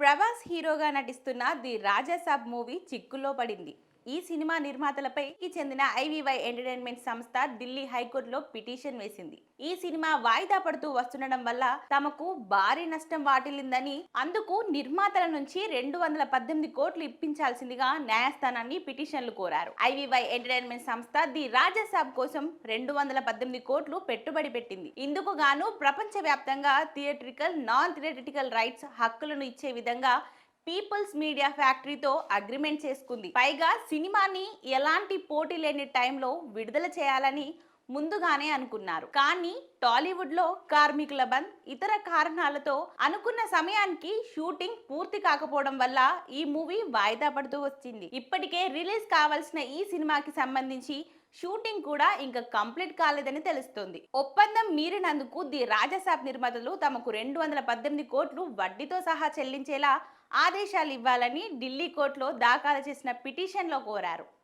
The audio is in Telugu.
ప్రభాస్ హీరోగా నటిస్తున్న ది రాజాసాబ్ మూవీ చిక్కులో పడింది. ఈ సినిమా నిర్మాతలపై చెందిన ఐవీవై ఎంటర్టైన్మెంట్ సంస్థ ఢిల్లీ హైకోర్టులో పిటిషన్ వేసింది. ఈ సినిమా వాయిదా పడుతూ వస్తుండడం వల్ల తమకు భారీ నష్టం వాటిల్లిందని అందుకు నిర్మాతల నుంచి రెండు వందల పద్దెనిమిది కోట్లు ఇప్పించాల్సిందిగా న్యాయస్థానాన్ని పిటిషన్లు కోరారు. ఐవివై ఎంటర్టైన్మెంట్ సంస్థ ది రాజాసాబ్ కోసం రెండు వందల పద్దెనిమిది కోట్లు పెట్టుబడి పెట్టింది. ఇందుకు గాను ప్రపంచవ్యాప్తంగా థియేట్రికల్ నాన్ థియేట్రికల్ రైట్స్ హక్కులను ఇచ్చే విధంగా పీపుల్స్ మీడియా ఫ్యాక్టరీతో అగ్రిమెంట్ చేసుకుంది. పైగా సినిమాని ఎలాంటి పోటీ లేని టైంలో విడుదల చేయాలని ముందుగానే అనుకున్నారు. కానీ టాలీవుడ్లో కార్మికుల బంద్ ఇతర కారణాలతో అనుకున్న సమయానికి షూటింగ్ పూర్తి కాకపోవడం వల్ల ఈ మూవీ వాయిదా పడుతూ వచ్చింది. ఇప్పటికే రిలీజ్ కావాల్సిన ఈ సినిమాకి సంబంధించి షూటింగ్ కూడా ఇంకా కంప్లీట్ కాలేదని తెలుస్తుంది. ఒప్పందం మీరినందుకు ది రాజసాబ్ నిర్మాతలు తమకు రెండు వందల పద్దెనిమిది కోట్లు వడ్డీతో సహా చెల్లించేలా ఆదేశాలు ఇవ్వాలని ఢిల్లీ కోర్టులో దాఖలు చేసిన పిటిషన్లో కోరారు.